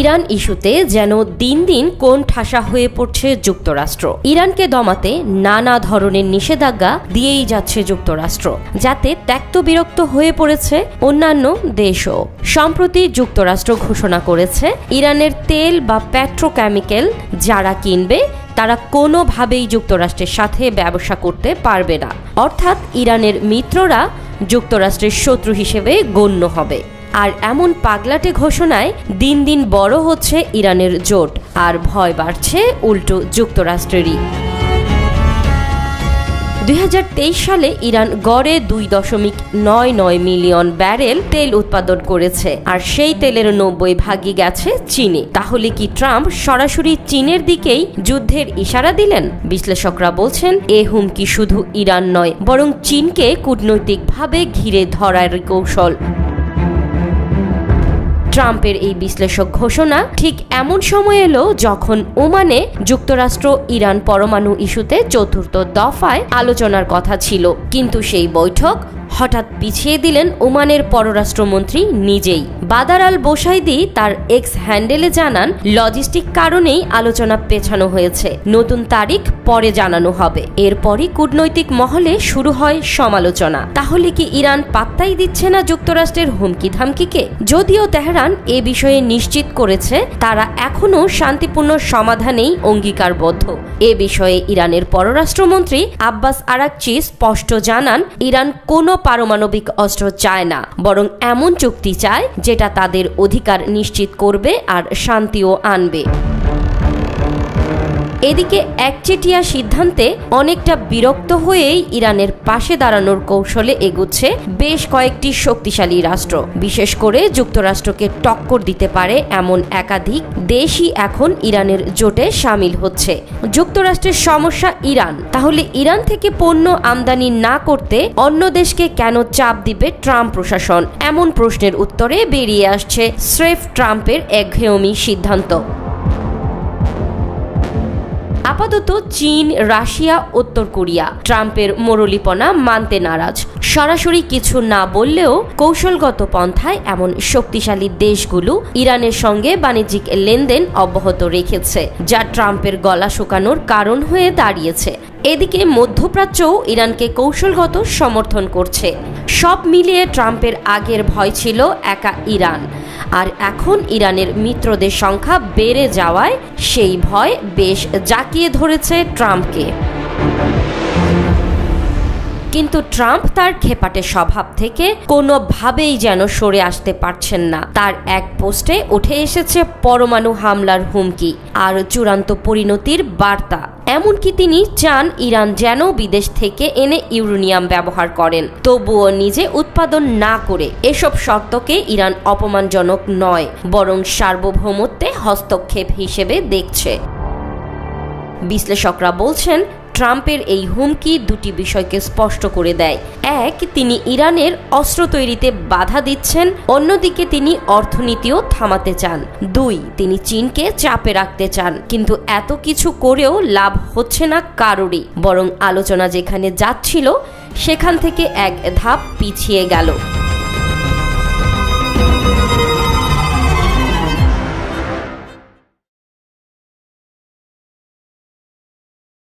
Iran ইস্যুতে যেন দিন দিন কোন ঠাসা হয়ে পড়ছে যুক্তরাষ্ট্র। ইরানকে দমাতে নানা ধরনের নিষেধাজ্ঞা দিয়েই যাচ্ছে যুক্তরাষ্ট্র, যাতে ত্যক্ত বিরক্ত হয়ে পড়েছে অন্যান্য দেশও। সম্প্রতি যুক্তরাষ্ট্র ঘোষণা করেছে, ইরানের তেল বা পেট্রোকেমিক্যাল যারা কিনবে, তারা কোনোভাবেই যুক্তরাষ্ট্রের সাথে ব্যবসা করতে পারবে না। অর্থাৎ ইরানের মিত্ররা যুক্তরাষ্ট্রের শত্রু হিসেবে গণ্য হবে। আর এমন পাগলাটে ঘোষণায় দিন দিন বড় হচ্ছে ইরানের জোট, আর ভয় বাড়ছে উল্টো যুক্তরাষ্ট্রেরই। দুই হাজার তেইশ সালে ইরান গড়ে দুই দশমিক নয় নয় মিলিয়ন ব্যারেল তেল উৎপাদন করেছে, আর সেই তেলের নব্বই ভাগই গেছে চীনে। তাহলে কি ট্রাম্প সরাসরি চীনের দিকেই যুদ্ধের ইশারা দিলেন? বিশ্লেষকরা বলছেন, এ হুমকি শুধু ইরান নয়, বরং চীনকে কূটনৈতিকভাবে ঘিরে ধরার কৌশল। ট্রাম্পের এই বিশ্লেষক ঘোষণা ঠিক এমন সময় এলো যখন ওমানে যুক্তরাষ্ট্র, ইরান পরমাণু ইস্যুতে চতুর্থ দফায় আলোচনার কথা ছিল। কিন্তু সেই বৈঠক হঠাৎ পিছিয়ে দিলেন ওমানের পররাষ্ট্রমন্ত্রী নিজেই। বাদার আল বোসাইদি তার এক্স হ্যান্ডেলে জানান, লজিস্টিক কারণেই আলোচনা পেছানো হয়েছে। নতুন তারিখ পরে জানানো হবে। এরপরই কূটনৈতিক মহলে শুরু হয় সমালোচনা। তাহলে কি ইরান পাত্তাই দিচ্ছে না যুক্তরাষ্ট্রের হুমকি ধামকিকে যদিও তেহরান এ বিষয়ে নিশ্চিত করেছে, তারা এখনও শান্তিপূর্ণ সমাধানেই অঙ্গীকারবদ্ধ। এ বিষয়ে ইরানের পররাষ্ট্রমন্ত্রী আব্বাস আরাকচি স্পষ্ট জানান, ইরান কোনো পারমাণবিক অস্ত্র চায় না, বরং এমন চুক্তি চায় যেটা তাদের অধিকার নিশ্চিত করবে আর শান্তিও আনবে। এদিকে একচেটিয়া সিদ্ধান্তে অনেকটা বিরক্ত হয়েই ইরানের পাশে দাঁড়ানোর কৌশলে এগুচ্ছে বেশ কয়েকটি শক্তিশালী রাষ্ট্র। বিশেষ করে যুক্তরাষ্ট্রকে টক্কর দিতে পারে এমন একাধিক দেশই এখন ইরানের জোটে সামিল হচ্ছে। যুক্তরাষ্ট্রের সমস্যা ইরান। তাহলে ইরান থেকে পণ্য আমদানি না করতে অন্য দেশকে কেন চাপ দিবে ট্রাম্প প্রশাসন? এমন প্রশ্নের উত্তরে বেরিয়ে আসছে স্রেফ ট্রাম্পের একঘেয়মি সিদ্ধান্ত। আপাতত চীন, রাশিয়া, উত্তর কোরিয়া। ট্রাম্পের মরলিপনা মানতে নারাজ। সরাসরি কিছু না বললেও কৌশলগত পন্থায় এমন শক্তিশালী দেশগুলো ইরানের সঙ্গে বাণিজ্যিক লেনদেন অব্যাহত রেখেছে, যা ট্রাম্পের গলা শুকানোর কারণ হয়ে দাঁড়িয়েছে। এদিকে মধ্যপ্রাচ্যও ইরানকে কৌশলগত সমর্থন করছে। সব মিলিয়ে ট্রাম্পের আগের ভয় ছিল একা ইরান। আর এখন ইরানের মিত্রদের সংখ্যা বেড়ে যাওয়ায় সেই ভয় বেশ জাকিয়ে ধরেছে ট্রাম্পকে। কিন্তু ট্রাম্প তার খেপাটে স্বভাব থেকে কোনোভাবেই যেন সরে আসতে পারছেন না। তার এক পোস্টে উঠে এসেছে পরমাণু হামলার হুমকি। আর চূড়ান্ত পরিণতির বার্তা। এমনকি তিনি চান ইরান যেন বিদেশ থেকে এনে ইউরেনিয়াম ব্যবহার করেন। তবুও নিজে উৎপাদন না করে এসব শর্তকে ইরান অপমানজনক নয়, বরং সার্বভৌমত্বে হস্তক্ষেপ হিসেবে দেখছে। বিশ্লেষকরা বলছেন ট্রাম্পের এই হুমকি দুটি বিষয়কে স্পষ্ট করে দেয়। এক, তিনি ইরানের অস্ত্র তৈরিতে বাধা দিচ্ছেন, অন্যদিকে তিনি অর্থনীতিও থামাতে চান। দুই, তিনি চীনকে চাপে রাখতে চান, কিন্তু এত কিছু করেও লাভ হচ্ছে না কারোরই। বরং আলোচনা যেখানে যাচ্ছিল, সেখান থেকে এক ধাপ পিছিয়ে গেল।